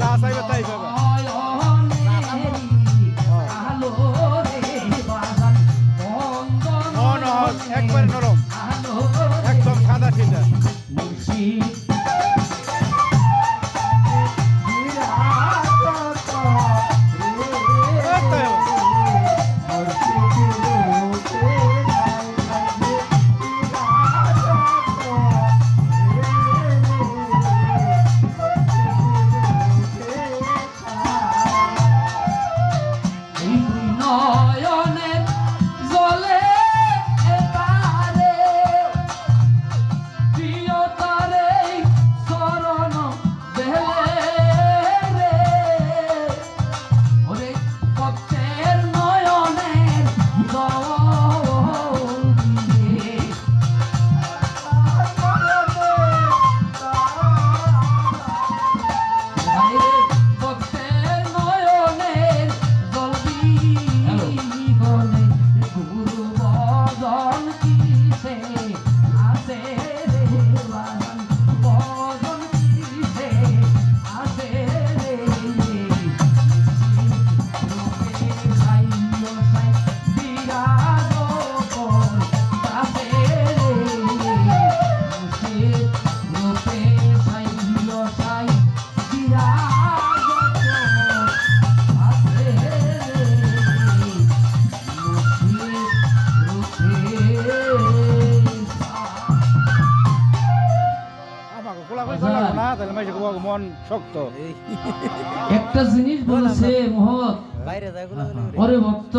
যা চাইবে তাই পাবা একবার নরম। একদম সাদা সিধা তাহলে মাসে মন শক্ত। একটা জিনিস বলছে মহৎ। বাইরে যায় হ্যাঁ, হ্যাঁ। ভক্ত।